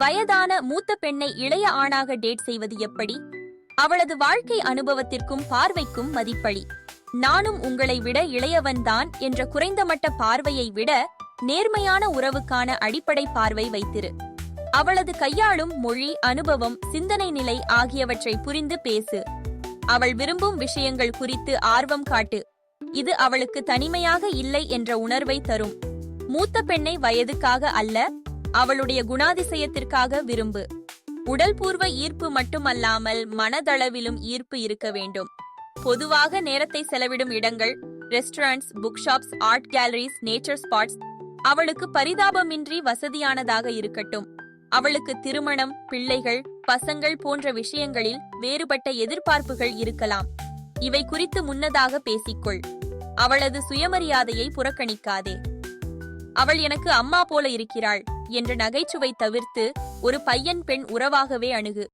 வயதான மூத்த பெண்ணை இளைய ஆணாக டேட் செய்வது எப்படி? அவளது வாழ்க்கை அனுபவத்திற்கும் பார்வைக்கும் மதிப்பளி. நானும் உங்களை விட இளையவன்தான் என்ற குறைந்தமட்ட பார்வையை விட நேர்மையான உறவுக்கான அடிப்படை பார்வை வைத்திரு. அவளது கையாளும் மொழி அனுபவம் சிந்தனை நிலை ஆகியவற்றை புரிந்து பேசு. அவள் விரும்பும் விஷயங்கள் குறித்து ஆர்வம் காட்டு. இது அவளுக்கு தனிமையாக இல்லை என்ற உணர்வை தரும். மூத்த பெண்ணை வயதுக்காக அல்ல அவளுடைய குணாதிசயத்திற்காக விரும்பு. உடல்பூர்வ ஈர்ப்பு மட்டுமல்லாமல் மனதளவிலும் ஈர்ப்பு இருக்க வேண்டும். பொதுவாக நேரத்தை செலவிடும் இடங்கள் restaurants book shops art galleries nature spots அவளுக்கு பரிதாபமின்றி வசதியானதாக இருக்கட்டும். அவளுக்கு திருமணம் பிள்ளைகள் பசங்கள் போன்ற விஷயங்களில் வேறுபட்ட எதிர்பார்ப்புகள் இருக்கலாம். இவை குறித்து முன்னதாக பேசிக்கொள். அவளது சுயமரியாதையை புறக்கணிக்காதே. அவள் எனக்கு அம்மா போல இருக்கிறாள். என்ற நகைச்சுவை தவிர்த்து ஒரு பையன் பெண் உறவாகவே அணுகு.